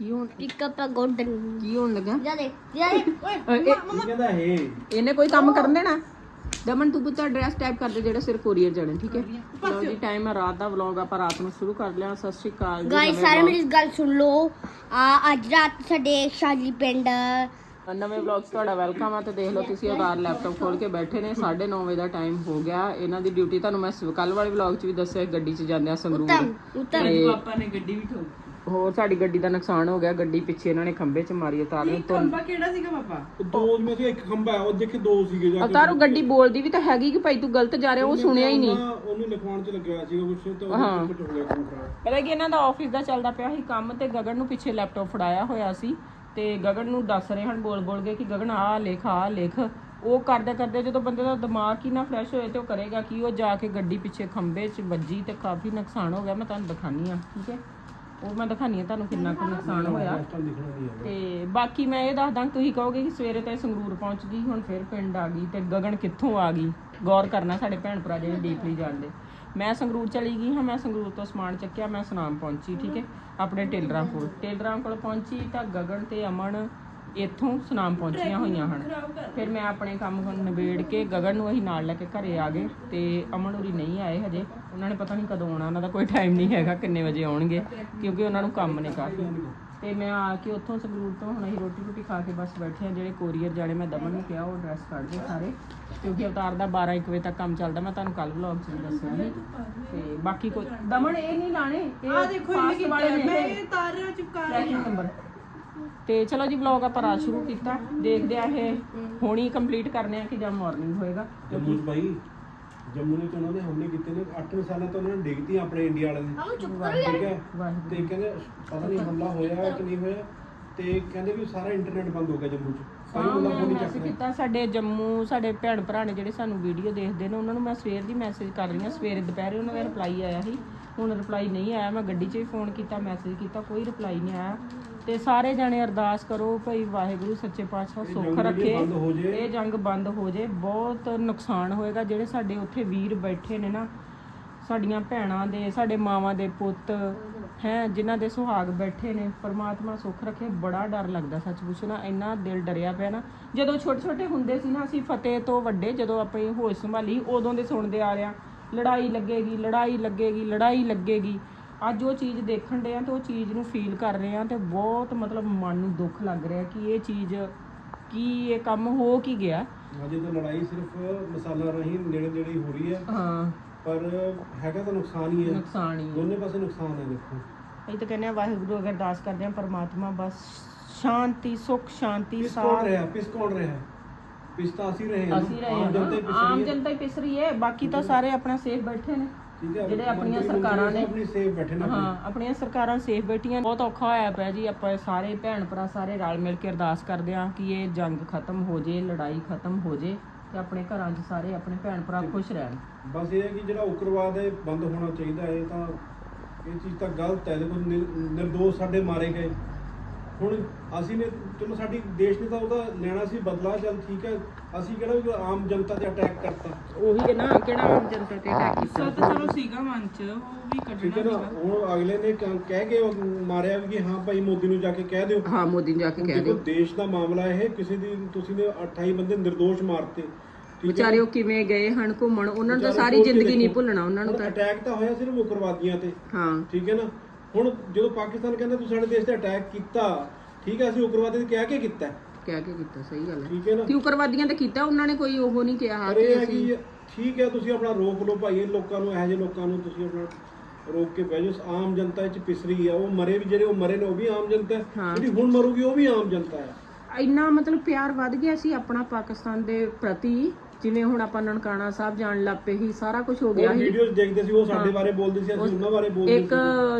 ਕੀ ਹੋਣ pick up ਅ golden ਕੀ ਹੋਣ ਲੱਗਾ? ਜਾ ਦੇ ਜਾ ਦੇ। ਅ, ਇਹ- ਕੀ ਕਹਿੰਦਾ ਇਹ। ਇਹਨੇ ਕੋਈ ਕੰਮ ਕਰਨ ਦੇਣਾ? ਦਮਨ ਤੂੰ ਪੁੱਤ ਐਡਰੈਸ ਟਾਈਪ ਕਰ ਦੇ ਜਿਹੜਾ ਸਿਰ ਕੋਰੀਅਰ ਜਾਣੇ ਠੀਕ ਹੈ? ਲਓ ਜੀ ਟਾਈਮ ਹੈ ਰਾਤ ਦਾ ਵਲੌਗ ਆਪਾਂ ਰਾਤ ਨੂੰ ਸ਼ੁਰੂ ਕਰ ਲਿਆ। ਸਤਿ ਸ਼੍ਰੀ ਅਕਾਲ ਜੀ ਗਾਇਸ ਸਾਰੇ ਮੇਰੀ ਗੱਲ ਸੁਣ ਲਓ। ਆ ਅੱਜ ਰਾਤ ਸਾਡੇ ਸ਼ਾਲੀ ਪਿੰਡ ਨਵੇਂ ਵਲੌਗ 'ਚ ਤੁਹਾਡਾ ਵੈਲਕਮ ਆ ਤੇ ਦੇਖ ਲਓ ਤੁਸੀਂ ਉਦਾਰ ਲੈਪਟਾਪ ਖੋਲ ਕੇ ਬੈਠੇ ਨੇ। 9:30 ਵਜੇ ਦਾ ਟਾਈਮ ਹੋ ਗਿਆ। ਇਹਨਾਂ ਦੀ ਡਿਊਟੀ ਤੁਹਾਨੂੰ ਮੈਂ ਕੱਲ ਵਾਲੇ ਵਲੌਗ 'ਚ ਵੀ ਦੱਸਿਆ ਗੱਡੀ 'ਚ ਜਾਂਦੇ ਆ ਸੰਗਰੂਰ। ਉਤਮ ਉਤਮ। ਤੇ ਪਾਪਾ ਨੇ ਗੱਡੀ ਵੀ ਠੋਕ। ਹੋਰ ਸਾਡੀ ਗੱਡੀ ਦਾ ਨੁਕਸਾਨ ਹੋ ਗਿਆ ਗੱਡੀ ਪਿੱਛੇ ਇਹਨਾਂ ਨੇ ਖੰਭੇ 'ਚ ਮਾਰੀ ਉਤਾਰਨ ਤੋਂ ਉਹ ਦੋ ਮੈਂ ਕਿਹਾ ਇੱਕ ਖੰਭਾ ਹੈ, ਉਹ ਦੇਖੇ ਦੋ ਸੀਗੇ ਜਾ ਕੇ। ਉਤਾਰੋ ਗੱਡੀ ਬੋਲਦੀ ਵੀ ਤਾਂ ਹੈਗੀ ਕਿ ਭਾਈ ਤੂੰ ਗਲਤ ਜਾ ਰਿਹਾ ਉਹ ਸੁਣਿਆ ਹੀ ਨਹੀਂ। ਨਾ, ਉਹਨੂੰ ਲਿਖਵਾਉਣ ਚ ਲੱਗਿਆ ਸੀ ਕੁਛ ਤਾਂ ਉਹ ਕੁਝ ਹੋ ਗਿਆ ਕੰਮ ਖਰਾਬ ਪਤਾ ਕਿ ਇਹਨਾਂ ਦਾ ਆਫਿਸ ਦਾ ਚੱਲਦਾ ਪਿਆ ਸੀ ਕੰਮ ਤੇ ਗਗਨ ਨੂੰ ਪਿੱਛੇ ਲੈਪਟਾਪ ਫੜਾਇਆ ਹੋਇਆ ਸੀ ਤੇ ਗਗਨ ਨੂੰ ਦੱਸ ਰਹੇ ਹਨ ਬੋਲ ਬੋਲ ਕੇ ਕਿ ਗਗਨ ਆ ਲਿਖ ਆ ਲਿਖ। ਉਹ ਕਰਦੇ ਕਰਦੇ ਜਦੋਂ ਬੰਦੇ ਦਾ ਦਿਮਾਗ ਹੀ ਨਾ ਫਰੈਸ਼ ਹੋਏ ਤੇ ਉਹ ਕਰੇਗਾ ਕੀ ਉਹ ਜਾ ਕੇ ਗੱਡੀ ਪਿੱਛੇ ਖੰਭੇ 'ਚ ਵੱਜੀ ਤੇ ਕਾਫੀ ਨੁਕਸਾਨ ਹੋ ਗਿਆ ਮੈਂ ਤੁਹਾਨੂੰ ਦਿਖਾਨੀ ਆ ਠੀਕ ਹੈ? ਉਹ ਮੈਂ ਦਿਖਾਨੀ ਆ ਤੁਹਾਨੂੰ ਕਿੰਨਾ ਕੁ ਨੁਕਸਾਨ ਹੋਇਆ। ਤੇ ਬਾਕੀ ਮੈਂ ਇਹ ਦੱਸਦਾ, ਤੁਸੀਂ ਕਹੋਗੇ ਕਿ ਸਵੇਰੇ ਤੇ ਸੰਗਰੂਰ ਪਹੁੰਚ ਗਈ, ਹੁਣ ਫਿਰ ਪਿੰਡ ਆ ਗਈ ਤੇ ਗਗਨ ਕਿੱਥੋਂ ਆ ਗਈ? ਗੌਰ ਕਰਨਾ ਸਾਡੇ ਭੈਣ ਭਰਾ ਜਿਹੜੇ ਡੀਪਲੀ ਜਾਣਦੇ ਮੈਂ ਸੰਗਰੂਰ ਚਲੀ ਗਈ ਹਾਂ, ਮੈਂ ਸੰਗਰੂਰ ਤੋਂ ਸਮਾਨ ਚੱਕਿਆ, ਮੈਂ ਸੁਨਾਮ ਪਹੁੰਚੀ, ਠੀਕ ਹੈ, ਆਪਣੇ ਟੇਲਰਾਂ ਕੋਲ। ਟੇਲਰਾਂ ਕੋਲ ਪਹੁੰਚੀ ਤਾਂ ਗਗਨ ਤੇ ਅਮਨ ਇੱਥੋਂ ਸੁਨਾਮ ਪਹੁੰਚੀਆਂ ਹੋਈਆਂ ਹਨ। ਫਿਰ ਮੈਂ ਆਪਣੇ ਕੰਮ ਨੂੰ ਨਿਬੇੜ ਕੇ ਗਗਨ ਨੂੰ ਅਸੀਂ ਨਾਲ ਲੈ ਕੇ ਘਰੇ ਆ ਗਏ ਤੇ ਅਮਨ ਹੋਰੀ ਨਹੀਂ ਆਏ ਹਜੇ। ਉਹਨਾਂ ਨੇ ਪਤਾ ਨਹੀਂ ਕਦੋਂ ਆਉਣਾ ਉਹਨਾਂ ਦਾ ਕੋਈ ਟਾਈਮ ਨਹੀਂ ਹੈਗਾ ਕਿੰਨੇ ਵਜੇ ਆਉਣਗੇ ਕਿਉਂਕਿ ਉਹਨਾਂ ਨੂੰ ਕੰਮ ਨੇ ਕਾਫੀ। ਤੇ ਮੈਂ ਆ ਕੇ ਉੱਥੋਂ ਸੰਗਰੂਰ ਤੋਂ ਹੁਣ ਅਸੀਂ ਰੋਟੀ ਰੋਟੀ ਖਾ ਕੇ ਬਸ ਬੈਠੇ ਆ ਜਿਹੜੇ ਕੋਰੀਅਰ ਜਾਣੇ ਮੈਂ ਦਮਨ ਨੂੰ ਕਿਹਾ ਉਹ ਐਡਰੈਸ ਕੱਢ ਦੇ ਸਾਰੇ ਕਿਉਂਕਿ ਅਵਤਾਰ ਦਾ 12 1 ਵਜੇ ਤੱਕ ਕੰਮ ਚੱਲਦਾ। ਮੈਂ ਤੁਹਾਨੂੰ ਕੱਲ ਵਲੌਗ 'ਚ ਵੀ ਦੱਸਿਆ ਸੀ। ਤੇ ਬਾਕੀ ਕੋਈ ਦਮਨ ਇਹ ਨਹੀਂ ਲਾਣੇ ਇਹ ਆ ਦੇਖੋ ਇਹ ਵਾਲੇ ਨੇ ਮੈਂ ਤਾਰਿਆਂ ਚੁਕਾ ਨੰਬਰ ਤੇ ਚਲੋ ਜੀ ਵਲੌਗ ਆਪਾਂ ਰਾਤ ਸ਼ੁਰੂ ਕੀਤਾ। ਦੇਖਦੇ ਆ ਇਹ ਹੁਣੀ ਕੰਪਲੀਟ ਕਰਨੇ ਆ ਕਿ ਜਾਂ ਮਾਰਨਿੰਗ ਹੋਏਗਾ। ਜੰਮੂ ਚ ਭਾਈ ਜੰਮੂ ਨੇ ਤਾਂ ਉਹਨਾਂ ਨੇ ਹਮਲੇ ਕੀਤੇ ਨੇ 8 ਸਾਲਾਂ ਤੋਂ ਉਹਨਾਂ ਨੇ ਡਿੱਗਤੀ ਆਪਣੇ ਇੰਡੀਆ ਵਾਲੇ ਨੇ। ਠੀਕ ਹੈ? ਤੇ ਕਹਿੰਦੇ ਪਤਾ ਨਹੀਂ ਹਮਲਾ ਹੋਇਆ ਕਿ ਨਹੀਂ ਹੋਇਆ ਤੇ ਕਹਿੰਦੇ ਵੀ ਸਾਰਾ ਇੰਟਰਨੈਟ ਬੰਦ ਹੋ ਗਿਆ ਜੰਮੂ ਚ। ਮੈਸੇਜ ਕੀਤਾ ਸਾਡੇ ਜੰਮੂ ਸਾਡੇ ਭੈਣ ਭਰਾ ਨੇ ਜਿਹੜੇ ਸਾਨੂੰ ਵੀਡੀਓ ਦੇਖਦੇ ਨੇ ਉਹਨਾਂ ਨੂੰ ਮੈਂ ਸਵੇਰ ਦੀ ਮੈਸੇਜ ਕਰ ਰਹੀ ਹਾਂ ਸਵੇਰੇ ਦੁਪਹਿਰੇ ਉਹਨਾਂ ਦਾ ਰਿਪਲਾਈ ਆਇਆ ਸੀ। ਹੁਣ ਰਿਪਲਾਈ ਨਹੀਂ ਆਇਆ। ਮੈਂ ਗੱਡੀ 'ਚ ਵੀ ਫੋਨ ਕੀਤਾ ਮੈਸੇਜ ਕੀਤਾ ਕੋਈ ਰਿਪਲਾਈ ਨਹੀਂ ਆਇਆ। ਤੇ ਸਾਰੇ ਜਾਣੇ ਅਰਦਾਸ ਕਰੋ ਭਈ ਵਾਹਿਗੁਰੂ ਸੱਚੇ ਪਾਤਸ਼ਾਹ ਸੁੱਖ ਰੱਖੇ। ਇਹ ਜੰਗ ਬੰਦ ਹੋ ਜੇ। ਬਹੁਤ ਨੁਕਸਾਨ ਹੋਏਗਾ। ਜਿਹੜੇ ਸਾਡੇ ਉੱਥੇ ਵੀਰ ਬੈਠੇ ਨੇ ਨਾ ਸਾਡੀਆਂ ਭੈਣਾਂ ਦੇ ਸਾਡੇ ਮਾਵਾਂ ਦੇ ਪੁੱਤ ਹੈ ਜਿਨ੍ਹਾਂ ਦੇ ਸੁਹਾਗ ਬੈਠੇ ਨੇ ਪਰਮਾਤਮਾ ਸੁੱਖ ਰੱਖੇ ਬੜਾ ਡਰ ਲੱਗਦਾ ਸੱਚ ਪੁੱਛੋ ਨਾ। ਇੰਨਾ ਦਿਲ ਡਰਿਆ ਪਿਆ ਨਾ। ਜਦੋਂ ਛੋਟੇ ਛੋਟੇ ਹੁੰਦੇ ਸੀ ਨਾ ਅਸੀਂ ਫਤਿਹ ਤੋਂ ਵੱਡੇ ਜਦੋਂ ਆਪਣੀ ਹੋਸ਼ ਸੰਭਾਲੀ ਉਦੋਂ ਦੇ ਸੁਣਦੇ ਆ ਰਿਆਂ ਲੜਾਈ ਲੱਗੇਗੀ ਲੜਾਈ ਲੱਗੇਗੀ ਲੜਾਈ ਲੱਗੇਗੀ। ਅੱਜ ਉਹ ਚੀਜ਼ ਦੇਖਣ ਦੇ ਆ ਤੇ ਉਹ ਚੀਜ਼ ਨੂੰ ਫੀਲ ਕਰ ਰਹੇ ਆ ਤੇ ਬਹੁਤ ਮਤਲਬ ਮਨ ਨੂੰ ਦੁੱਖ ਲੱਗ ਰਿਹਾ ਕਿ ਇਹ ਚੀਜ਼ ਕੀ ਇਹ ਕੰਮ ਹੋ ਕੀ ਗਿਆ? ਅਜੇ ਤਾਂ ਲੜਾਈ ਸਿਰਫ ਮਸਾਲਾ ਰਹੀ ਨੇੜੇ ਨੇੜੇ ਹੀ ਰਹੀ ਹੈ। ਹਾਂ। ਪਰ ਹੈਗਾ ਤਾਂ ਨੁਕਸਾਨ ਹੀ ਹੈ। ਨੁਕਸਾਨ ਹੀ ਹੈ। ਦੋਨੇ ਪਾਸੇ ਨੁਕਸਾਨ ਹੈ ਦੇਖੋ। ਅਸੀਂ ਤਾਂ ਕਹਿੰਦੇ ਆ ਵਾਹਿਗੁਰੂ ਅਗਰ ਅਰਦਾਸ ਕਰਦੇ ਆ ਪਰਮਾਤਮਾ ਬਸ ਸ਼ਾਂਤੀ ਸੁੱਖ ਸ਼ਾਂਤੀ ਪਿਸ ਸਾਥ। ਕੌਣ ਰਿਹਾ ਪਿਸ ਕੌਣ ਰਿਹਾ। ਪਿਸ ਤਾਂ ਅਸੀਂ ਰਹੇ ਹਾਂ ਅਸੀਂ ਰਹੇ ਆਮ ਹਾਂ ਜਨਤਾ ਹੀ ਨਾ। ਪਿਸ ਆਮ ਰਹੀ ਹੈ। ਜਨਤਾ ਹੀ ਪਿਸ ਰਹੀ ਹੈ। ਬਾਕੀ ਤਾਂ ਸਾਰੇ ਆਪਣਾ ਸੇਫ ਬੈਠੇ ਨੇ। ਠੀਕ ਹੈ ਜਿਹੜੇ ਆਪਣੀਆਂ ਮੰਤਰੀ ਸਰਕਾਰਾਂ ਨੇ। ਆਪਣੀ ਸੇਫ ਬੈਠੇ ਨੇ ਹਾਂ ਆਪਣੀਆਂ ਸਰਕਾਰਾਂ ਸੇਫ ਬੈਠੀਆਂ ਬਹੁਤ ਔਖਾ ਹੋਇਆ ਪਿਆ ਜੀ। ਆਪਾਂ ਸਾਰੇ ਭੈਣ ਭਰਾ ਸਾਰੇ ਰਲ ਮਿਲ ਕੇ ਅਰਦਾਸ ਕਰਦੇ ਆ ਕਿ ਇਹ ਜੰਗ ਖਤਮ ਹੋ ਜੇ ਲੜਾਈ ਖਤਮ ਹੋ ਜੇ ਤੇ ਆਪਣੇ ਘਰਾਂ 'ਚ ਸਾਰੇ ਆਪਣੇ ਭੈਣ ਭਰਾ ਖੁਸ਼ ਰਹਿਣ। ਬਸ ਇਹ ਹੈ ਕਿ ਜਿਹੜਾ ਉਗਰਵਾਦ ਹੈ ਇਹ ਬੰਦ ਹੋਣਾ ਚਾਹੀਦਾ ਹੈ। ਇਹ ਤਾਂ ਇਹ ਚੀਜ਼ ਤਾਂ ਗਲਤ ਹੈ। ਦੇਖੋ ਨਿਰ- ਨਿਰਦੋਸ਼ ਸਾਡੇ ਮਾਰੇ ਗਏ। ਹੁਣ ਅਸੀਂ ਨੇ ਚਲੋ ਸਾਡੀ ਦੇਸ਼ ਨੇ ਤਾਂ ਉਹਦਾ ਲੈਣਾ ਸੀ ਬਦਲਾ ਚੱਲ ਠੀਕ ਹੈ ਅਸੀਂ ਕਿਹੜਾ ਵੀ ਆਮ ਜਨਤਾ ਤੇ ਅਟੈਕ ਕਰਤਾ। ਉਹੀ ਹੈ ਨਾ ਕਿਹੜਾ ਆਮ ਜਨਤਾ ਤੇ ਅਟੈਕ ਕੀਤਾ? ਚਲੋ ਸੀਗਾ ਮਨ ਚ ਉਹ ਵੀ ਠੀਕ ਹੈ ਕੱਢਣਾ ਨਾ ਹੁਣ ਅਗਲੇ ਨੇ ਕ- ਕਹਿ ਕੇ ਉਹ ਮਾਰਿਆ ਵੀ ਕਿ ਹਾਂ ਭਾਈ ਮੋਦੀ ਨੂੰ ਜਾ ਕੇ ਕਹਿ ਦਿਓ। ਹਾਂ ਮੋਦੀ ਨੂੰ ਜਾ ਕੇ ਕਹਿ ਦੇਖੋ ਦਿਓ। ਦੇਸ਼ ਦਾ ਮਾਮਲਾ ਇਹ ਕਿਸੇ ਦੀ ਤੁਸੀਂ ਨੇ 28 ਬੰਦੇ ਨਿਰਦੋਸ਼ ਮਾਰਤੇ ਠੀਕ ਹੈ। ਵਿਚਾਰੇ ਉਹ ਕਿਵੇਂ ਗਏ ਹਨ ਘੁੰਮਣ ਉਹਨਾਂ ਨੂੰ ਤਾਂ ਸਾਰੀ ਜ਼ਿੰਦਗੀ ਨਹੀਂ। ਭੁੱਲਣਾ ਉਹਨਾਂ ਨੂੰ ਤਾਂ। ਅਟੈਕ ਤਾਂ ਹੋਇਆ ਸਿਰਫ ਉਗਰਵਾਦੀਆਂ ਤੇ ਹਾਂ। ਠੀਕ ਹੈ ਨਾ। ਹੁਣ ਜਦੋਂ ਪਾਕਿਸਤਾਨ ਕਹਿੰਦਾ ਤੂੰ ਸਾਡੇ ਦੇਸ਼ ਤੇ ਅਟੈਕ ਕੀਤਾ ਠੀਕ ਹੈ ਅਸੀਂ ਉਗਰਵਾਦੀ ਤੇ ਕਹਿ ਕੇ ਕੀਤਾ? ਹੈ, ਕਹਿ ਕੇ ਕੀਤਾ ਸਹੀ ਗੱਲ ਹੈ। ਠੀਕ ਹੈ ਨਾ? ਕਿ ਉਗਰਵਾਦੀਆਂ ਤੇ ਕੀਤਾ ਉਹਨਾਂ ਨੇ ਕੋਈ ਉਹ ਨਹੀਂ ਕਿਹਾ ਪਰ ਇਹ ਕਿ ਹੈ ਅਸੀਂ ਕਿ ਠੀਕ ਹੈ ਤੁਸੀਂ ਆਪਣਾ ਰੋਕ ਲਓ ਭਾਈ ਇਹ ਲੋਕਾਂ ਨੂੰ ਇਹੋ ਜਿਹੇ ਲੋਕਾਂ ਨੂੰ ਤੁਸੀਂ ਆਪਣਾ ਰੋਕ ਕੇ ਬਹਿ ਜਾਓ। ਆਮ ਜਨਤਾ ਵਿੱਚ ਪਿਸ ਰਹੀ ਹੈ ਉਹ ਮਰੇ ਵੀ ਜਿਹੜੇ ਉਹ ਮਰੇ ਨੇ ਉਹ ਵੀ ਆਮ ਜਨਤਾ ਹੈ। ਹਾਂ। ਜਿਹੜੀ ਹੁਣ ਮਰੂਗੀ ਉਹ ਵੀ ਆਮ ਜਨਤਾ ਹੈ। ਇੰਨਾ ਮਤਲਬ ਪਿਆਰ ਵੱਧ ਗਿਆ ਸੀ ਆਪਣਾ ਪਾਕਿਸਤਾਨ ਦੇ ਪ੍ਰਤੀ। ਜਿਵੇਂ ਹੁਣ ਆਪਾਂ ਨਨਕਾਣਾ ਸਾਹਿਬ ਜਾਣ ਲੱਗ ਪਏ ਸੀ ਸਾਰਾ ਕੁਝ ਹੋ ਗਿਆ ਉਹ ਸੀ। ਵੀਡੀਓਜ਼ ਦੇਖਦੇ ਸੀ ਉਹ ਸਾਡੇ ਬਾਰੇ ਬੋਲਦੇ ਸੀ ਅਸੀਂ ਉਹਨਾਂ ਬਾਰੇ ਬੋਲਦੇ ਇੱਕ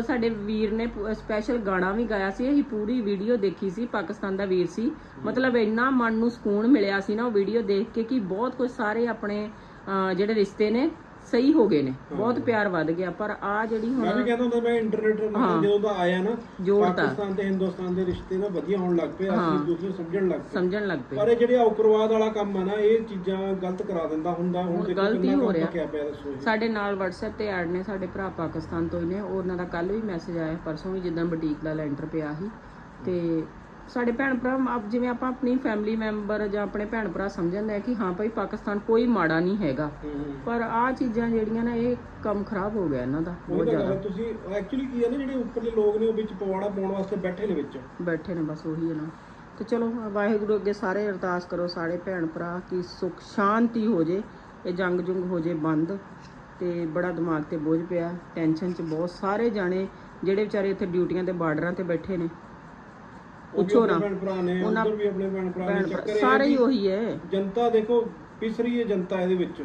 ਸਾਡੇ ਵੀਰ ਨੇ ਸਪੈਸ਼ਲ ਗਾਣਾ ਵੀ ਗਾਇਆ ਸੀ ਅਸੀਂ ਪੂਰੀ ਵੀਡੀਓ ਦੇਖੀ ਸੀ ਪਾਕਿਸਤਾਨ ਦਾ ਵੀਰ ਸੀ। ਮਤਲਬ ਇੰਨਾ ਮਨ ਨੂੰ ਸਕੂਨ ਮਿਲਿਆ ਸੀ ਨਾ ਉਹ ਵੀਡੀਓ ਦੇਖ ਕੇ ਕਿ ਬਹੁਤ ਕੁਝ ਸਾਰੇ ਆਪਣੇ ਅਹ, ਜਿਹੜੇ ਰਿਸ਼ਤੇ ਨੇ ਸਹੀ ਹੋ ਗਏ ਨੇ ਬਹੁਤ ਪਿਆਰ ਵੱਧ ਗਿਆ ਪਰ ਆ ਜਿਹੜੀ ਮੈਂ ਵੀ ਹੁਣ ਕਹਿੰਦਾ ਹੁੰਦਾ ਮੈਂ ਇੰਟਰਨੈਟ ਜਦੋਂ ਦਾ ਆਇਆ ਨਾ ਜੋੜਤਾ। ਪਾਕਿਸਤਾਨ ਤੇ ਹਿੰਦੁਸਤਾਨ ਦੇ ਰਿਸ਼ਤੇ ਨਾ ਵਧੀਆ ਹੋਣ ਲੱਗ ਪਏ ਅਸੀਂ ਇੱਕ ਦੂਸਰੇ ਨੂੰ ਸਮਝਣ ਲੱਗ ਪਏ ਸਮਝਣ ਲੱਗ ਪਏ ਪਰ ਇਹ ਜਿਹੜੇ ਉਗਰਵਾਦ ਵਾਲਾ ਕੰਮ ਆ ਨਾ ਇਹ ਚੀਜ਼ਾਂ ਗਲਤ ਕਰਾ ਦਿੰਦਾ ਹੁੰਦਾ ਹੁਣ ਦੇਖੋ ਗਲਤ ਹੀ ਕਿੰਨਾ ਹੋ ਕੰਮ ਰਿਹਾ। ਪੱਕਿਆ ਪਿਆ ਦੱਸੋ। ਸਾਡੇ ਨਾਲ WhatsApp ਤੇ ਐਡ ਨੇ ਸਾਡੇ ਭਰਾ ਪਾਕਿਸਤਾਨ ਤੋਂ ਹੀ ਨੇ ਉਹਨਾਂ ਦਾ ਕੱਲ ਵੀ ਮੈਸੇਜ ਆਇਆ ਪਰਸੋਂ ਵੀ ਜਿੱਦਾਂ ਬੁਟੀਕ ਦਾ ਲੈਂਟਰ ਪਿਆ ਸੀ ਤੇ ਸਾਡੇ ਭੈਣ ਭਰਾ ਆਪ ਜਿਵੇਂ ਆਪਾਂ ਆਪਣੀ ਫੈਮਿਲੀ ਮੈਂਬਰ ਜਾਂ ਆਪਣੇ ਭੈਣ ਭਰਾ ਸਮਝਦੇ ਆ ਕਿ ਹਾਂ ਭਾਈ ਪਾਕਿਸਤਾਨ ਕੋਈ ਮਾੜਾ ਨਹੀਂ ਹੈਗਾ। ਪਰ ਆਹ ਚੀਜ਼ਾਂ ਜਿਹੜੀਆਂ ਨੇ ਇਹ ਕੰਮ ਖਰਾਬ ਹੋ ਗਿਆ ਇਹਨਾਂ ਦਾ ਬਹੁਤ ਜ਼ਿਆਦਾ। ਤੁਸੀਂ ਐਕਚੁਅਲੀ ਕੀ ਹੈ ਨਾ ਜਿਹੜੇ ਉੱਪਰਲੇ ਲੋਕ ਨੇ ਉਹ ਵਿੱਚ ਪਵਾੜਾ ਪਾਉਣ ਵਾਸਤੇ ਬੈਠੇ ਨੇ ਵਿੱਚ। ਬੈਠੇ ਨੇ ਬਸ ਉਹੀ ਹੈ ਨਾ। ਤੇ ਚਲੋ ਵਾਹਿਗੁਰੂ ਅੱਗੇ ਸਾਰੇ ਅਰਦਾਸ ਕਰੋ ਸਾਰੇ ਭੈਣ ਭਰਾ ਕਿ ਸੁਖ ਸ਼ਾਂਤੀ ਹੋ ਜੇ ਇਹ ਜੰਗ ਜੁੰਗ ਹੋ ਜੇ ਬੰਦ। ਤੇ ਬੜਾ ਦਿਮਾਗ ਤੇ ਬੋਝ ਪਿਆ ਟੈਨਸ਼ਨ ਚ ਬਹੁਤ ਸਾਰੇ ਜਾਣੇ ਜਿਹੜੇ ਵਿਚਾਰੇ ਇੱਥੇ ਡਿਊਟੀਆਂ ਤੇ ਬਾਰਡਰਾਂ ਤੇ ਬੈਠੇ ਨੇ। ਪੁੱਛੋ ਨਾ ਭੈਣ ਭਰਾ ਨੇ ਉਹਨਾਂ- ਵੀ ਆਪਣੇ ਭੈਣ ਭਰਾ ਨੇ ਚੱਕਰ ਸਾਰੇ ਹੀ ਉਹੀ ਹੈ। ਜਨਤਾ ਦੇਖੋ ਪਿਸ ਰਹੀ ਹੈ ਜਨਤਾ ਇਹਦੇ ਵਿੱਚ।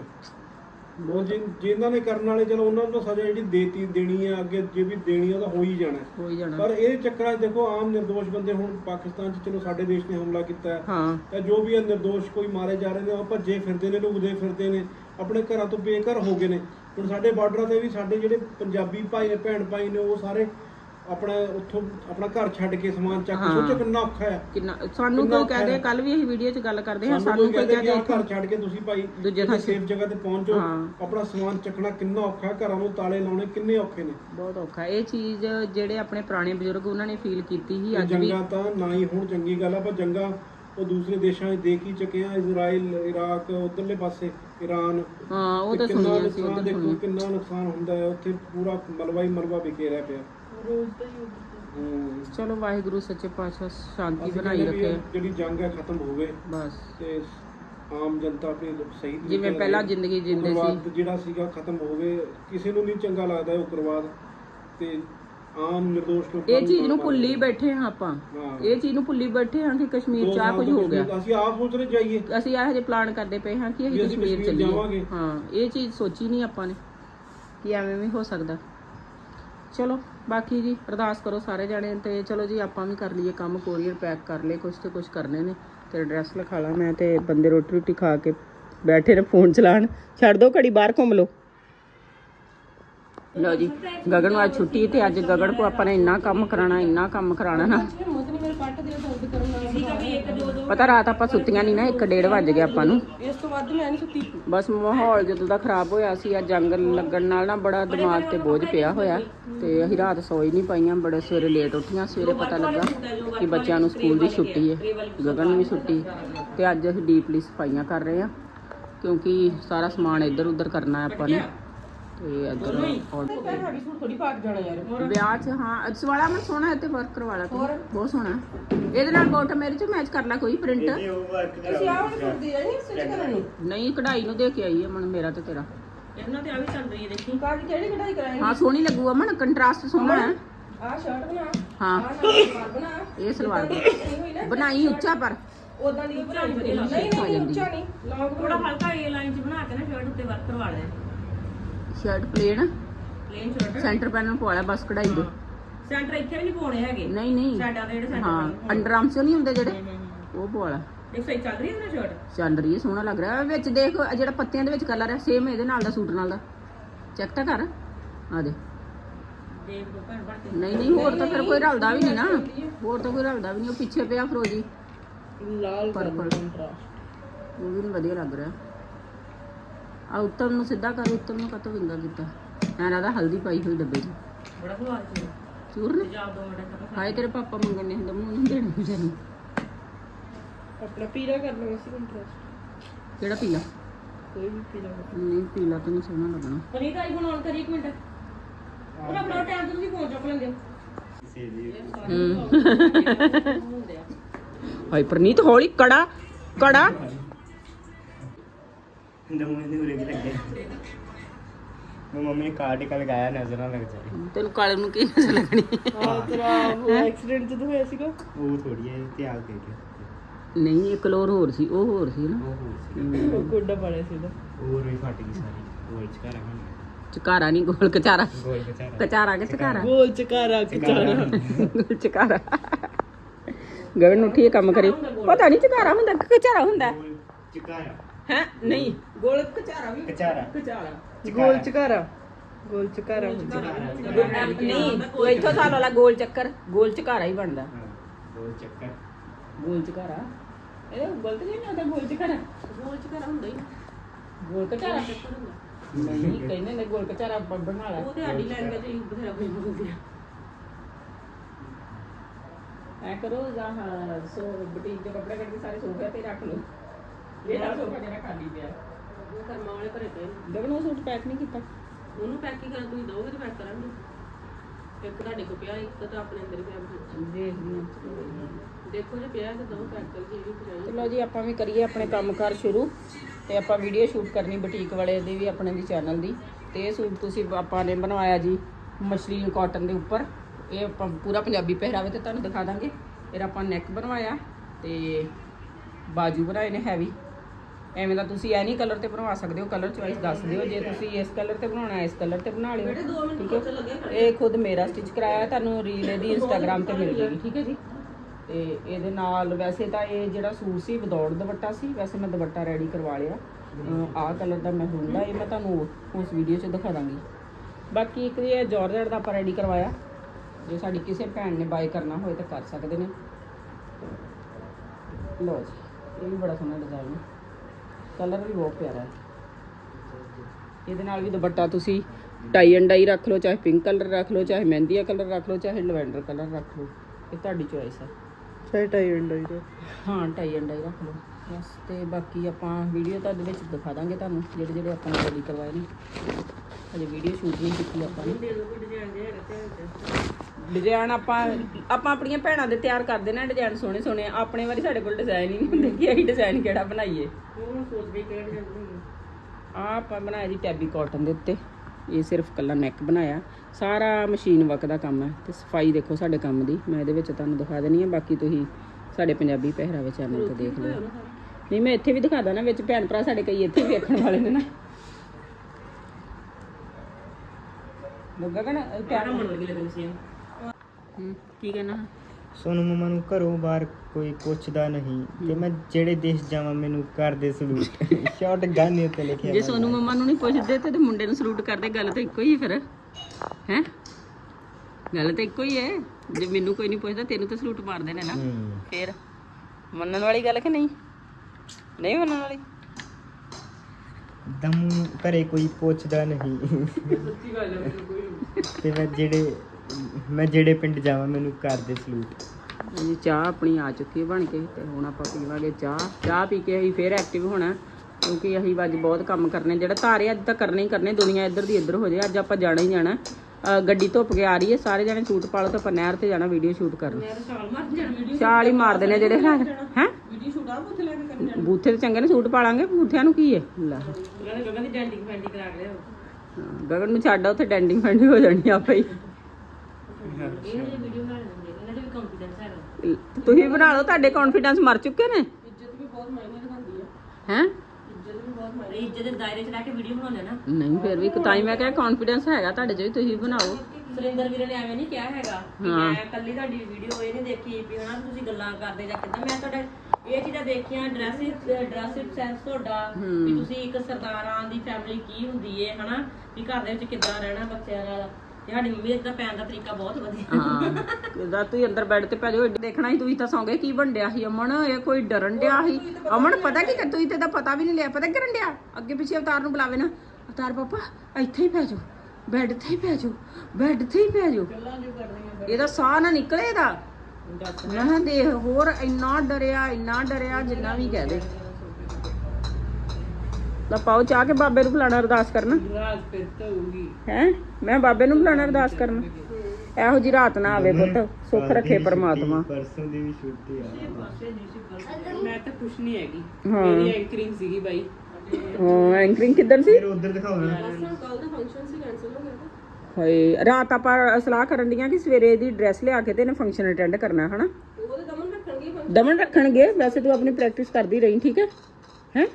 ਉਹ ਜਿਨ੍ਹਾਂ ਨੇ ਕਰਨ ਵਾਲੇ ਚਲੋ ਉਹਨਾਂ ਨੂੰ ਤਾਂ ਸਜ਼ਾ ਜਿਹੜੀ ਦੇਤੀ ਦੇਣੀ ਹੈ ਅੱਗੇ ਜੇ ਵੀ ਦੇਣੀ ਆ ਤਾਂ ਹੋ ਹੀ ਜਾਣਾ। ਹੈ। ਹੋ ਹੀ ਜਾਣਾ। ਪਰ ਇਹ ਚੱਕਰਾਂ 'ਚ ਦੇਖੋ ਆਮ ਨਿਰਦੋਸ਼ ਬੰਦੇ ਹੁਣ ਪਾਕਿਸਤਾਨ 'ਚ ਚਲੋ ਸਾਡੇ ਦੇਸ਼ ਨੇ ਹਮਲਾ ਕੀਤਾ। ਹੈ ਹਾਂ। ਤਾਂ ਜੋ ਵੀ ਇਹ ਨਿਰਦੋਸ਼ ਕੋਈ ਮਾਰੇ ਜਾ ਰਹੇ ਨੇ ਉਹ ਭੱਜੇ ਫਿਰਦੇ ਨੇ ਲੁਕਦੇ ਫਿਰਦੇ ਨੇ ਆਪਣੇ ਘਰਾਂ ਤੋਂ ਬੇਘਰ ਹੋ ਗਏ ਨੇ। ਹੁਣ ਸਾਡੇ ਬਾਰਡਰਾਂ ਤੇ ਵੀ ਸਾਡੇ ਜਿਹੜੇ ਪੰਜਾਬੀ ਭਾਈ ਨੇ ਭੈਣ ਭਾਈ ਨੇ ਉਹ ਸਾਰੇ ਆਪਣਾ ਉੱਥੋਂ ਆਪਣਾ ਘਰ ਛੱਡ ਕੇ ਸਮਾਨ ਚੱਕ ਹਾਂ। ਸੋਚੋ ਕਿੰਨਾ ਔਖਾ ਹੈ। ਕਿੰਨਾ ਸਾਨੂੰ ਕਿੰਨਾ ਕੋਈ ਕਹਦੇ ਹੈ। ਕੱਲ ਵੀ ਅਸੀਂ ਵੀਡੀਓ 'ਚ ਗੱਲ ਕਰਦੇ ਹਾਂ ਸਾਨੂੰ ਕੋਈ ਕਹਿੰਦੇ ਕਿ ਆਹ ਘਰ ਛੱਡ ਕੇ ਤੁਸੀਂ ਭਾਈ ਦੂਜੇ ਥਾਂ ਸੇਫ ਜਗ੍ਹਾ ਤੇ ਪਹੁੰਚੋ ਹਾਂ। ਆਪਣਾ ਸਮਾਨ ਚੱਕਣਾ ਕਿੰਨਾ ਔਖਾ ਹੈ ਘਰਾਂ ਨੂੰ ਤਾਲੇ ਲਾਉਣੇ ਕਿੰਨੇ ਔਖੇ ਨੇ। ਬਹੁਤ ਔਖਾ ਇਹ ਚੀਜ਼ ਜਿਹੜੇ ਆਪਣੇ ਪੁਰਾਣੇ ਬਜ਼ੁਰਗ ਉਹਨਾਂ ਨੇ ਫੀਲ ਕੀਤੀ ਸੀ ਅੱਜ ਵੀ। ਜੰਗਾਂ ਤਾਂ ਨਾ ਹੀ ਹੁਣ ਚੰਗੀ ਗੱਲ ਆ ਪਰ ਜੰਗਾਂ ਉਹ ਦੂਸਰੇ ਦੇਸ਼ਾਂ 'ਚ ਦੇਖ ਹੀ ਚੁੱਕੇ ਆ ਇਜ਼ਰਾਈਲ ਇਰਾਕ ਉਧਰਲੇ ਪਾਸੇ ਈਰਾਨ ਹਾਂ ਉਹ ਤੇ ਤਾਂ ਕਿੰਨਾ ਸੁਣੀਆਂ ਸੀ ਨੁਕਸਾਨ ਤਾਂ ਦੇਖੋ ਸੁਣੀਆਂ। ਕਿੰਨਾ ਨੁਕਸਾਨ ਹੁੰਦਾ ਹੈ ਉੱਥੇ ਪੂਰਾ ਮਲਬਾ ਹੀ ਮਲਬਾ ਵਿਕੇ ਰਿਹਾ ਪਿਆ। ਰੋਜ਼ ਦਾ ਹੀ ਹੂੰ। ਚਲੋ ਵਾਹਿਗੁਰੂ ਸੱਚੇ ਪਾਤਸ਼ਾਹ ਸ਼ਾਂਤੀ ਅਸੀਂ ਬਣਾਈ ਕਹਿੰਦੇ ਵੀ ਰੱਖੇ ਜਿਹੜੀ ਜੰਗ ਹੈ ਖਤਮ ਹੋਵੇ ਬਸ ਤੇ ਆਮ ਜਨਤਾ ਆਪਣੀ ਸਹੀ ਤਰੀਕੇ ਜਿਵੇਂ ਨਾਲ ਪਹਿਲਾਂ ਰਹੇ। ਜ਼ਿੰਦਗੀ ਜਿਉਂਦੇ ਸੀ। ਉਗਰਵਾਦ ਜਿਹੜਾ ਸੀਗਾ ਖਤਮ ਹੋਵੇ ਕਿਸੇ ਨੂੰ ਨਹੀਂ ਚੰਗਾ ਲੱਗਦਾ ਇਹ ਉਗਰਵਾਦ ਤੇ ਆਮ ਨਿਰਦੋਸ਼ ਲੋਕਾਂ ਇਹ ਚੀਜ਼ ਨੂੰ ਭੁੱਲੀ ਬੈਠੇ ਹਾਂ ਆਪਾਂ ਹਾਂ। ਇਹ ਚੀਜ਼ ਨੂੰ ਭੁੱਲੀ ਬੈਠੇ ਹਾਂ ਕਿ ਕਸ਼ਮੀਰ ਦੋ ਚ ਆ ਸਾਲ ਕੁਝ ਤੋਂ ਹੋ ਗਿਆ ਅਸੀਂ ਆਪ ਸੋਚ ਰਹੇ ਜਾਈਏ ਅਸੀਂ ਇਹੋ ਜਿਹੇ ਪਲਾਨ ਕਰਦੇ ਪਏ ਹਾਂ ਕਿ ਵੀ ਅਸੀਂ ਅਸੀਂ ਕਸ਼ਮੀਰ ਕਸ਼ਮੀਰ ਚੱਲੀਏ ਜਾਵਾਂਗੇ। ਹਾਂ ਇਹ ਚੀਜ਼ ਸੋਚੀ ਨਹੀਂ ਆਪਾਂ ਨੇ ਕਿ ਐਵੇਂ ਵੀ ਹੋ ਸਕਦਾ ਚਲੋ ਬਾਕੀ ਜੀ ਅਰਦਾਸ ਕਰੋ ਸਾਰੇ ਜਾਣੇ ਤੇ ਚਲੋ ਜੀ ਆਪਾਂ ਵੀ ਕਰ ਲਈਏ ਕੰਮ ਕੋਰੀਅਰ ਪੈਕ ਕਰ ਲਏ ਕੁਝ ਤੇ ਕੁਝ ਕਰਨੇ ਨੇ ਤੇ ਐਡਰੈਸ ਲਿਖਾ ਲਾ ਮੈਂ ਤੇ ਬੰਦੇ ਰੋਟੀ ਰੋਟੀ ਖਾ ਕੇ ਬੈਠੇ ਨੇ ਫੋਨ ਚਲਾਣ ਛੱਡ ਦੋ ਘੜੀ ਬਾਹਰ ਘੁੰਮ ਲਓ। ਲਓ ਜੀ ਗਗਨ ਨੂੰ ਅੱਜ ਛੁੱਟੀ ਤੇ ਅੱਜ ਗਗਨ ਕੋ ਆਪਾਂ ਨੇ ਇੰਨਾ ਕੰਮ ਕਰਾਣਾ ਇੰਨਾ ਕੰਮ ਕਰਾਣਾ ਨਾ। ਪਤਾ ਰਾਤ ਆਪਾਂ ਸੁੱਤੀਆਂ ਨਹੀਂ ਨਾ 1:30 ਵੱਜ ਗਿਆ ਆਪਾਂ ਨੂੰ। ਇਸ ਤੋਂ ਵੱਧ ਮੈਂ ਨਹੀਂ ਸੁੱਤੀ। ਬਸ ਮਾਹੌਲ ਜਦੋਂ ਦਾ ਖਰਾਬ ਹੋਇਆ ਸੀ ਆ ਜੰਗ ਲੱਗਣ ਨਾਲ ਨਾ ਬੜਾ ਦਿਮਾਗ ਤੇ ਬੋਝ ਪਿਆ ਹੋਇਆ। ਤੇ ਅਸੀਂ ਰਾਤ ਸੋਈ ਨਹੀਂ ਪਾਈਆਂ ਬੜੇ ਸਵੇਰੇ ਲੇਟ ਉੱਠੀਆਂ ਸਵੇਰੇ ਪਤਾ ਲੱਗਾ ਕਿ ਬੱਚਿਆਂ ਨੂੰ ਸਕੂਲ ਦੀ ਛੁੱਟੀ ਹੈ। ਗਗਨ ਨੂੰ ਵੀ ਛੁੱਟੀ ਤੇ ਅੱਜ ਅਸੀਂ ਡੀਪਲੀ ਸਫਾਈਆਂ ਕਰ ਰਹੇ ਆ ਕਿਉਂਕਿ ਸਾਰਾ ਸਮਾਨ ਇੱਧਰ ਉੱਧਰ ਕਰਨਾ ਹੈ ਆਪਾਂ ਨੇ। ਤੇ ਇੱਧਰ ਵਿਆਹ 'ਚ ਹਾਂ ਸਵਾਲਾ ਮੈਂ ਸੋਹਣਾ ਹੈ ਤੇ ਵਰਕ ਕਰਵਾ ਲਾ ਤੂੰ। ਬਹੁਤ ਸੋਹਣਾ। ਹੈ। ਇਹਦੇ ਨਾਲ ਬੋਟਮ ਮੇਰੇ 'ਚ ਮੈਚ ਕਰ ਲੈ ਕੋਈ ਪ੍ਰਿੰਟ ਤੁਸੀਂ ਆਹ ਵਾਲੇ ਦੇ ਜਾਣੀ ਸਟਿਚ ਕਰਨ? ਨੂੰ ਨਹੀਂ ਕਢਾਈ ਨੂੰ ਦੇ ਕੇ ਆਈ ਹੈ ਮਨ ਮੇਰਾ ਤੇ ਤੇਰਾ। ਇਹਨਾਂ ਤੇ ਆ ਵੀ ਚੱਲ ਰਹੀ ਹੈ ਦੇਖੀ। ਕਾਹਦੀ ਕਿਹੜੀ ਕਢਾਈ ਕਰਾਏਂਗੇ? ਹਾਂ ਸੋਹਣੀ ਲੱਗੂ ਅਮਨ ਕੰਟਰਾਸਟ ਸੋਹਣਾ ਹੈ। ਆਹ ਸ਼ਰਟ ਬਣਾ। ਹਾਂ। ਆਹ ਨਾਲ ਸਲਵਾਰ ਬਣਾ। ਇਹ ਸਲਵਾਰ ਦੀ ਨਹੀਂ ਹੋਈ ਨਾ ਬਣਾਈ ਉੱਚਾ ਪਰ। ਉਦਾਂ ਦੀ ਬਣਾਈ ਵਧੀਆ। ਨਹੀਂ ਆ ਨਹੀਂ ਜਾਂਦੀ। ਉੱਚਾ ਨਹੀਂ। ਲੌਂਗ ਥੋੜਾ ਹਲਕਾ ਏ ਲਾਈਨ ਚ ਬਣਾ ਕੇ ਨਾ ਸ਼ਰਟ ਉੱਤੇ ਵਰਕ ਕਰਵਾ ਲੈ। Shirt plain plain shirt center panel ਪਵਾ ਲਿਆ ਬਸ ਕਢਾਈ ਦੇ। ਸੈਂਟਰ ਇੱਥੇ ਵੀ ਨਹੀਂ ਪਾਉਣੇ ਹੈਗੇ। ਨਹੀਂ ਨਹੀਂ। ਸਾਈਡਾਂ ਤੇ ਜਿਹੜੇ ਸੈਂਟਰ ਹਾਂ ਅੰਡਰ ਆਰਮਸ ਨਹੀਂ ਹੁੰਦੇ ਜਿਹੜੇ? ਉਹ ਪਵਾ ਲਾ। ਸਹੀ ਚੱਲ ਰਹੀ ਹੈ ਨਾ ਸ਼ਰਟ ਚੱਲ ਰਹੀ ਹੈ ਸੋਹਣਾ ਲੱਗ ਰਿਹਾ। ਵਿੱਚ ਦੇਖ ਆਹ ਜਿਹੜਾ ਪੱਤਿਆਂ ਦੇ ਵਿੱਚ ਕਲਰ ਹੈ ਸੇਮ ਇਹਦੇ ਨਾਲ ਦਾ ਸੂਟ ਨਾਲ ਦਾ। ਚੈੱਕ ਤਾਂ ਕਰ। ਆ ਦੇ। ਦੇਖ ਦੋ ਭੈਣ ਭਰ ਕੇ ਨਹੀਂ ਨਹੀਂ ਹੋਰ ਤਾਂ ਫਿਰ ਕੋਈ ਰਲਦਾ ਵੀ ਨਹੀਂ ਨਾ। ਹੋਰ ਤਾਂ ਕੋਈ ਰਲਦਾ ਵੀ ਨਹੀਂ ਉਹ ਪਿੱਛੇ ਪਿਆ ਫਰੋਜੀ। ਲਾਲ ਪਰਪਲ ਉਹ ਵੀ ਨੀ ਵਧੀਆ ਲੱਗ ਰਿਹਾ। ਆ ਉੱਤਮ ਨੂੰ ਸਿੱਧਾ ਕਰ ਉੱਤਮ ਨੂੰ ਕਤੋਂ ਵਿੰਗਾ ਕੀਤਾ? ਮੈਂ ਰਾਦਾ ਹਲਦੀ ਪਾਈ ਹੋਈ ਡੱਬੇ 'ਚ। ਬੜਾ ਸਵਾਦ ਸੀ। ਚੂਰ ਨੇ ਪੰਜਾਬ ਦੋ ਮਿੰਟ ਤੱਕ ਹਾਏ ਤੇਰੇ ਪਾਪਾ ਮੰਗਣ ਨੇ ਹੁੰਦਾ ਮੂੰਹ ਨਹੀਂ ਦੇਣੀ। ਵਿਚਾਰੀ ਆਪਣਾ ਪੀਲਾ ਕਰ ਲਵਾਂ ਅਸੀਂ ਕੰਟਰਾਸਟ ਕਿਹੜਾ ਪੀਲਾ? ਕੋਈ ਵੀ ਪੀਲਾ ਕਰ ਨਹੀਂ ਪੀਲਾ ਤਾਂ ਨਹੀਂ ਸੋਹਣਾ ਲੱਗਣਾ। ਅਨੀਤਾ ਆਈਫੋਨ ਔਨ ਕਰੀ 1 ਮਿੰਟ। ਉਹਦਾ ਆਪਣਾ ਟਾਈਮ ਤੁਸੀਂ ਫੋਨ ਚੁੱਕ ਲੈਂਦੇ ਹੋ। ਸੀ ਜੀ। ਹਾਈ ਪ੍ਰਨੀਤ ਹੌਲੀ ਕੜਾ ਕੜਾ। ਦਮੂਏ ਦੇ ਉਰੇ ਵੀ ਲੱਗੇ। ਮੈਂ ਮੰਮੀ ਨੇ ਕਾਰਡ ਹੀ ਲਗਾਇਆ ਨਜ਼ਰ ਨਾ ਲੱਗ ਜਾਏ। ਤੈਨੂੰ ਕਾਲੇ ਨੂੰ ਕੀ ਨਜ਼ਰ ਲੱਗਣੀ? ਹਾਂ ਤੇਰਾ ਉਹ ਐਕਸੀਡੈਂਟ ਜਦੋਂ ਹੋਇਆ ਸੀਗਾ। ਉਹ ਥੋੜੀ ਹੈ ਤੇ ਆ ਗਿਆ। ਨਹੀਂ ਇੱਕ ਲੋਰ ਹੋਰ ਸੀ ਉਹ ਹੋਰ ਸੀ ਨਾ। ਉਹ ਹੋਰ ਸੀ। ਗੁੱਡਾ ਬੜੇ ਸੀ ਦਾ ਹੋਰ ਵੀ ਫਟ ਗਈ ਸਾਰੀ ਹੋਰ ਚਕਾਰਾ ਬਣ ਚਕਾਰਾ ਨਹੀਂ ਗੋਲ ਕਚਾਰਾ। ਗੋਲ ਕਚਾਰਾ। ਗੋਲ ਚਕਾਰਾ ਚਕਾਰਾ। ਗੋਲ ਚਕਾਰਾ। ਗਗਨ ਉੱਠੀਏ ਕੰਮ ਕਰੇ ਪਤਾ ਨਹੀਂ ਚਕਾਰਾ ਹੁੰਦਾ ਕਿ ਕਚਾਰਾ ਹੁੰਦਾ? ਚਕਾਰਾ। ਹੈ? ਨਹੀਂ ਗੋਲ ਚਕਾਰਾ। ਗੋਲ ਚਕਾਰਾ। ਸਾਲ ਵਾਲਾ ਗੋਲ ਚੱਕਰ। ਗੋਲ ਚਕਾਰਾ ਹੀ ਬਣਦਾ। ਗੋਲ ਚੱਕਰ। ਗੋਲ ਚਕਾਰਾ। ਇਹ ਗਲਤ ਨਹੀਂ ਹੁੰਦਾ ਗੋਲ ਚਕਾਰਾ ਗੋਲ ਚਕਾਰਾ ਹੁੰਦਾ ਹੀ ਗੋਲ ਕਚਾਰਾ ਨਹੀਂ ਕਹਿੰਦੇ ਨੇ ਗੋਲ ਕਚਾਰਾ ਬ- ਬਣਾ ਲੈ। ਉਹ ਤੇ ਸਾਡੀ ਲੈਂਗੁਏਜ ਹੀ ਬਥੇਰਾ ਬੋਲਦੇ ਆ। ਐ ਕਰੋ ਜਾਂ ਸੋ ਬੁਟੀਕ ਦੇ ਕੱਪੜੇ ਕੱਢ ਕੇ ਸਾਰੇ ਸੋਫੇ ਤੇ ਰੱਖ ਲਓ। ਆ ਸੋਫਾ ਜਿਹੜਾ ਖਾਲੀ ਪਿਆ। ਕਰਮਾਂ ਵਾਲੇ ਘਰੇ ਪਏ ਗਗਨ ਉਹ ਸੂਟ ਪੈਕ ਨਹੀਂ ਕੀਤਾ? ਉਹਨੂੰ ਪੈਕ ਹੀ ਕਰਾਂ ਤੁਸੀਂ ਦੋਗੇ ਤੇ ਪੈਕ ਕਰਾਂਗੇ। ਇੱਕ ਤੁਹਾਡੇ ਕੋ ਪਿਆ ਇੱਕ ਤਾਂ ਆਪਣੇ ਅੰਦਰ ਪਿਆ। ਦੇਖਦੀ ਹਾਂ ਦੇਖੋ ਜੇ ਪਿਆ ਤਾਂ ਦੋ ਚਲੋ ਜੀ ਆਪਾਂ ਵੀ ਕਰੀਏ ਆਪਣੇ ਕੰਮਕਾਰ ਸ਼ੁਰੂ ਤੇ ਆਪਾਂ ਵੀਡੀਓ ਸ਼ੂਟ ਕਰਨੀ ਬੁਟੀਕ ਵਾਲੇ ਦੀ ਵੀ ਆਪਣੇ ਦੀ ਚੈਨਲ ਦੀ। ਤੇ ਇਹ ਸੂਟ ਤੁਸੀਂ ਆਪਾਂ ਨੇ ਬਣਵਾਇਆ ਜੀ ਮਸ਼ਲੀਨ ਕਾਟਨ ਦੇ ਉੱਪਰ। ਇਹ ਆਪਾਂ ਪੂਰਾ ਪੰਜਾਬੀ ਪਹਿਰਾਵੇ ਤੇ ਤੁਹਾਨੂੰ ਦਿਖਾ ਦਾਂਗੇ। ਫਿਰ ਆਪਾਂ ਨੈਕ ਬਣਵਾਇਆ ਤੇ ਬਾਜੂ ਬਣਾਏ ਨੇ ਹੈਵੀ ਐਵੇਂ ਦਾ ਤੁਸੀਂ ਐਨੀ ਕਲਰ ਤੇ ਬਣਵਾ ਸਕਦੇ ਹੋ ਕਲਰ ਚੁਆਇਸ ਦੱਸ ਦਿਓ। ਜੇ ਤੁਸੀਂ ਇਸ ਕਲਰ ਤੇ ਬਣਾਉਣਾ ਇਸ ਕਲਰ ਤੇ ਬਣਾ ਲਿਓ ਠੀਕ ਹੈ? ਇਹ ਖੁਦ ਮੇਰਾ ਸਟਿਚ ਕਰਾਇਆ ਤੁਹਾਨੂੰ ਰੀਲ ਇਹਦੀ ਇੰਸਟਾਗ੍ਰam ਤੇ ਮਿਲ ਜੇਗੀ ਠੀਕ ਹੈ ਜੀ? ਤੇ ਇਹਦੇ ਨਾਲ ਵੈਸੇ ਤਾਂ ਇਹ ਜਿਹੜਾ ਸੂਟ ਸੀ ਵਿਦਆਊਟ ਦੁਪੱਟਾ ਸੀ, ਵੈਸੇ ਮੈਂ ਦੁਪੱਟਾ ਰੈਡੀ ਕਰਵਾ ਲਿਆ। ਆਹ ਕਲਰ ਦਾ ਮਹਿਰੂਨ ਦਾ, ਇਹ ਮੈਂ ਤੁਹਾਨੂੰ ਉਸ ਵੀਡੀਓ 'ਚ ਦਿਖਾ ਦਾਂਗੀ। ਬਾਕੀ ਇੱਕ ਇਹ ਜਾਰਜਟ ਦਾ ਆਪਾਂ ਰੈਡੀ ਕਰਵਾਇਆ। ਜੇ ਸਾਡੀ ਕਿਸੇ ਭੈਣ ਨੇ ਬਾਈ ਕਰਨਾ ਹੋਏ ਤਾਂ ਕਰ ਸਕਦੇ ਨੇ। ਲਓ ਜੀ, ਇਹ ਵੀ ਬੜਾ ਸੋਹਣਾ ਡਿਜ਼ਾਈਨ ਹੈ। ਕਲਰ ਵੀ ਬਹੁਤ ਪਿਆਰਾ ਹੈ। ਇਹਦੇ ਨਾਲ ਵੀ ਦੁਪੱਟਾ ਤੁਸੀਂ ਟਾਈ ਐਂਡ ਡਾਈ ਰੱਖ ਲਓ, ਚਾਹੇ ਪਿੰਕ ਕਲਰ ਰੱਖ ਲਓ, ਚਾਹੇ ਮਹਿੰਦੀਆ ਕਲਰ ਰੱਖ ਲਓ, ਚਾਹੇ ਲਵੈਂਡਰ ਕਲਰ ਰੱਖ ਲਓ। ਇਹ ਤੁਹਾਡੀ ਚੋਇਸ ਹੈ। ਹਾਂ ਟਾਈ ਐਂਡ ਡਾਈ ਰੱਖ ਲਓ। ਬਸ ਤੇ ਬਾਕੀ ਆਪਾਂ ਵੀਡੀਓ ਤਾਂ ਦੇ ਵਿੱਚ ਦਿਖਾ ਦਾਂਗੇ ਤੁਹਾਨੂੰ ਜਿਹੜੇ ਜਿਹੜੇ ਆਪਾਂ ਨੇ ਰੈਡੀ ਕਰਵਾਏ ਨੇ। ਅਜੇ ਵੀਡੀਓ ਸ਼ੂਟ ਨਹੀਂ ਕੀਤੀ ਆਪਾਂ ਨੇ। ਡਿਜ਼ਾਈਨ ਆਪਾਂ ਆਪਾਂ ਆਪਣੀਆਂ ਭੈਣਾਂ ਦੇ ਤਿਆਰ ਕਰਦੇ ਨਾ ਡਿਜ਼ਾਈਨ ਸੋਹਣੇ ਸੋਹਣੇ। ਆਪਣੇ ਵਾਰੀ ਸਾਡੇ ਕੋਲ ਡਿਜ਼ਾਈਨ ਹੀ ਨਹੀਂ ਹੁੰਦੇ ਕਿ ਅਸੀਂ ਡਿਜ਼ਾਈਨ ਕਿਹੜਾ ਬਣਾਈਏ। ਉਹ ਸੋਚਦੇ ਕਿਹੜੇ ਜਾਂਦੇ ਆ ਆਪਾਂ ਬਣਾਇਆ ਜੀ ਟੈਬੀ ਕਾਟਨ ਦੇ ਉੱਤੇ। ਇਹ ਸਿਰਫ ਕੱਲਾ ਨੈਕ ਬਣਾਇਆ। ਸਾਰਾ ਮਸ਼ੀਨ ਵਰਕ ਦਾ ਕੰਮ ਹੈ ਤੇ ਸਫ਼ਾਈ ਦੇਖੋ ਸਾਡੇ ਕੰਮ ਦੀ। ਮੈਂ ਇਹਦੇ ਵਿੱਚ ਤੁਹਾਨੂੰ ਦਿਖਾ ਦੇਣੀ ਹੈ ਬਾਕੀ ਤੁਸੀਂ ਸਾਡੇ ਪੰਜਾਬੀ ਪਹਿਰਾਵੇ ਚੈਨਲ ਤੇ ਦੇਖ ਲਿਓ। ਨਹੀਂ ਮੈਂ ਇੱਥੇ ਵੀ ਦਿਖਾ ਦਾਂ ਨਾ ਵਿੱਚ ਭੈਣ ਭਰਾ ਸਾਡੇ ਕਈ ਇੱਥੇ ਵੀ ਵੇਖਣ ਵਾਲੇ ਨੇ ਨਾ। ਗਗਨ ਪਿਆਰ ਬਣ ਲੱਗੀ ਲੱਗਣੀ ਸੀ। ਹੂੰ ਕੀ ਕਹਿਣਾ? ਸੋਨੂੰ ਮਮਾ ਨੂੰ ਘਰੋਂ ਬਾਹਰ ਕੋਈ ਪੁੱਛਦਾ ਨਹੀਂ ਤੇ ਮੈਂ ਜਿਹੜੇ ਦੇਸ਼ ਜਾਵਾਂ ਮੈਨੂੰ ਕਰਦੇ ਸਲੂਟ। ਸ਼ਾਰਟ ਗਨ ਉੱਤੇ ਲਿਖਿਆ ਜੇ ਸੋਨੂ ਮੰਮਾ ਨੂੰ ਨਹੀਂ ਪੁੱਛਦੇ ਤੇ ਮੁੰਡੇ ਨੂੰ ਸਲੂਟ ਕਰਦੇ ਗੱਲ ਤਾਂ ਇੱਕੋ ਹੀ ਹੈ ਫਿਰ। ਹੈ? ਗੱਲ ਤਾਂ ਇੱਕੋ ਹੀ ਹੈ। ਜੇ ਮੈਨੂੰ ਕੋਈ ਨਹੀਂ ਪੁੱਛਦਾ ਤੈਨੂੰ ਤਾਂ ਸਲੂਟ ਮਾਰਦੇ ਨੇ। ਨਾ ਫੇਰ ਮੰਨਣ ਵਾਲੀ ਗੱਲ ਕਿ ਨਹੀਂ? ਨਹੀਂ ਮੰਨਣ ਵਾਲੀ? ਦਮ ਘਰੇ ਕੋਈ ਪੁੱਛਦਾ ਨਹੀਂ। ਤੇ ਮੈਂ ਜਿਹੜੇ ਮੈਂ ਜਿਹੜੇ ਪਿੰਡ ਜਾਵਾਂ ਮੈਨੂੰ ਕਰਦੇ ਸਲੂਟ ਜੀ ਚਾਹ ਆਪਣੀ ਆ ਚੁੱਕੀ ਹੈ ਬਣ ਕੇ। ਤੇ ਹੁਣ ਆਪਾਂ ਪੀਵਾਂਗੇ ਚਾਹ। ਚਾਹ ਪੀ ਕੇ ਅਸੀਂ ਫੇਰ ਐਕਟਿਵ ਹੋਣਾ ਕਿਉਂਕਿ ਅਸੀਂ ਅੱਜ ਬਹੁਤ ਕੰਮ ਕਰਨੇ ਜਿਹੜਾ ਧਾਰੇ ਅੱਜ ਤਾਂ ਕਰਨੇ ਹੀ ਕਰਨੇ ਦੁਨੀਆ ਇੱਧਰ ਦੀ ਇੱਧਰ ਹੋ ਜਾਏ। ਅੱਜ ਆਪਾਂ ਜਾਣਾ ਹੀ ਜਾਣਾ। ਗੱਡੀ ਧੁੱਪ ਕੇ ਆ ਰਹੀ ਹੈ ਸਾਰੇ ਜਣੇ ਸੂਟ ਪਾ ਲਓ ਤੇ ਆਪਾਂ ਨਹਿਰ ਤੇ ਜਾਣਾ ਵੀਡੀਓ ਸ਼ੂਟ ਕਰਨ। ਛਾਲ ਮਾਰ ਜਾਣ ਵੀਡੀਓ ਛਾਲ ਹੀ ਮਾਰਦੇ ਨੇ ਜਿਹੜੇ ਹੈ? ਵੀਡੀਓ ਸ਼ੂਟ ਆ ਉੱਥੇ ਲੈ ਕੇ ਕਰਨੀ ਬੂਥੇ ਤੇ ਚੰਗੇ ਨੇ ਸੂਟ ਪਾ ਲਾਂਗੇ। ਬੂਥਿਆਂ ਨੂੰ ਕੀ ਹੈ? ਲੈ। ਗਗਨ ਦੀ ਡੈਂਟਿੰਗ ਫੈਂਟੀ ਕਰਾ ਕੇ ਲਿਆਓ। ਹਾਂ, ਗਗਨ ਨੂੰ ਛੱਡ ਉੱਥੇ ਡੈਂਡਿੰਗ ਫੈਂਡਿੰਗ ਹੋ ਜਾਣੀ ਆਪੇ ਹੀ। ਇਹ ਜਿਹੜੀ ਵੀਡੀਓ ਬਣਾ ਲੈਂਦੇ ਇਹਨਾਂ ਦੇ ਵੀ ਕੰਫੀਡੈਂਸ ਹੈਗਾ। ਤੁਸੀਂ ਬਣਾ ਲਓ ਤੁਹਾਡੇ ਕੌਨਫੀਡੈਂਸ ਮਰ ਚੁੱਕੇ ਨੇ। ਇੱਜ਼ਤ ਵੀ ਬਹੁਤ ਮਾਇਨੇ ਦਿਖਾਉਂਦੀ ਹੈ ਹੈ? ਇੱਜ਼ਤ ਵੀ ਬਹੁਤ ਮਾਇਨੇ ਇੱਜ਼ਤ ਦੇ ਦਾਇਰੇ 'ਚ ਰਹਿ ਕੇ ਵੀਡੀਓ ਬਣਾਉਂਦੇ ਨਾ। ਨਹੀਂ ਫਿਰ ਵੀ ਤਾਂ ਹੀ ਮੈਂ ਕਿਹਾ ਕੌਨਫੀਡੈਂਸ ਹੈਗਾ ਤੁਹਾਡੇ 'ਚ ਵੀ ਤੁਸੀਂ ਬਣਾਓ। ਸੁਰਿੰਦਰ ਵੀਰੇ ਨੇ ਐਵੇਂ ਨਹੀਂ ਕਿਹਾ ਹੈਗਾ ਕਿ ਹਾਂ। ਮੈਂ ਕੱਲੀ ਤੁਹਾਡੀ ਵੀਡੀਓ ਇਹ ਨਹੀਂ ਦੇਖੀ ਵੀ ਹਨਾ ਤੁਸੀਂ ਗੱਲਾਂ ਕਰਦੇ ਜਾਂ ਕਿਦਾਂ। ਮੈਂ ਤੁਹਾਡੇ ਇਹ ਚੀਜ਼ਾਂ ਦੇਖੀਆਂ ਡਰੈਸਿੰਗ ਡਰੈਸਿੰਗ ਸੈਂਸ ਤੁਹਾਡਾ ਵੀ ਤੁਸੀਂ ਇੱਕ ਸਰਦਾਰਾਂ ਦੀ ਫੈਮਿਲੀ ਕੀ ਹੁੰਦੀ ਏ ਹਨਾ? ਵੀ ਘਰ ਦੇ ਵਿੱਚ ਕਿੱਦਾਂ ਰਹਿਣਾ ਬੱਚਿਆਂ ਨਾਲ। ਤੇ ਸਾਡੀ ਮੰਮੀ ਦਾ ਪੈਣ ਦਾ ਤਰੀਕਾ ਬਹੁਤ ਵਧੀਆ। ਹਾਂ। ਕਿਦਾ ਤੁਸੀਂ ਅੰਦਰ ਬੈੱਡ ਤੇ ਪੈ ਜਾਓ ਦੇਖਣਾ ਹੀ ਤੁਸੀਂ ਤਾਂ ਸੌਂਗੇ ਕੀ ਬੰਡਿਆ ਸੀ ਅਮਨ? ਇਹ ਕੋਈ ਡਰਨ ਡਿਆ ਸੀ? ਅਮਨ ਪਤਾ ਕੀ ਕਰ ਤੁਸੀਂ ਤੇ ਤਾਂ ਪਤਾ ਵੀ ਨਹੀਂ ਲਿਆ ਪਤਾ ਕੀ ਕਰਨ ਡਿਆ? ਅੱਗੇ ਪਿੱਛੇ ਅਵਤਾਰ ਨੂੰ ਬੁਲਾਵੇ ਨਾ ਅਵਤਾਰ ਪਾਪਾ ਇੱਥੇ ਹੀ ਪੈ ਜਾਓ ਬੈੱਡ ਤੇ ਹੀ ਪੈ ਜਾਓ ਬੈੱਡ ਤੇ ਹੀ ਪੈ ਜਾਓ। ਇਹਦਾ ਸਾਹ ਨਾ ਨਿਕਲੇ ਇਹਦਾ। ਦੇਖ ਹੋਰ ਇੰਨਾ ਡਰਿਆ ਇੰਨਾ ਡਰਿਆ ਜਿੰਨਾ ਵੀ ਕਹਿ ਦੇ। ਲਾ ਪਾਓ ਚਾਹ ਕੇ ਬਾਬੇ ਨੂੰ ਬੁਲਾਣਾ ਅਰਦਾਸ ਕਰਨਾ। ਰਾਤ ਫਿਰ ਤਾਂ ਹੋਊਗੀ ਹੈ? ਮੈਂ ਬਾਬੇ ਨੂੰ ਬੁਲਾਣਾ ਅਰਦਾਸ ਕਰਨਾ। ਇਹੋ ਜੀ ਰਾਤ ਨਾ ਆਵੇ ਪੁੱਤ ਸੁੱਖ ਰੱਖੇ ਪਰਮਾਤਮਾ। ਪਰਸੋਂ ਦੀ ਵੀ ਛੁੱਟੀ ਆ। ਮੈਂ ਤਾਂ ਕੁਛ ਨਹੀਂ ਹੈਗੀ। ਮੇਰੀ ਐਂਕਰਿੰਗ ਸੀਗੀ ਬਾਈ। ਹਾਂ ਐਂਕਰਿੰਗ ਕਿੱਦਣ ਸੀ? ਫਿਰ ਉਧਰ ਦਿਖਾਓ ਨਾ ਕੱਲ ਦਾ ਫੰਕਸ਼ਨ ਸੀ ਕੈਨਸਲ ਹੋ ਗਿਆ ਹਾਏ ਰਾਤ ਆਪਾਂ ਸਲਾਹ ਕਰਨ ਦੀਆਂ ਕਿ ਸਵੇਰੇ ਇਹਦੀ ਡਰੈਸ ਲਿਆ ਕੇ ਤੇ ਇਹਨੇ ਫੰਕਸ਼ਨ ਅਟੈਂਡ ਕਰਨਾ ਹਨਾ? ਉਹ ਤਾਂ ਦਮਨ ਰੱਖਣਗੇ ਦਮਨ ਰੱਖਣਗੇ ਵੈਸੇ ਤੂੰ ਆਪਣੀ ਪ੍ਰੈਕਟਿਸ ਕਰਦੀ ਰਹੀ ਠੀਕ ਹੈ? ਹੈ?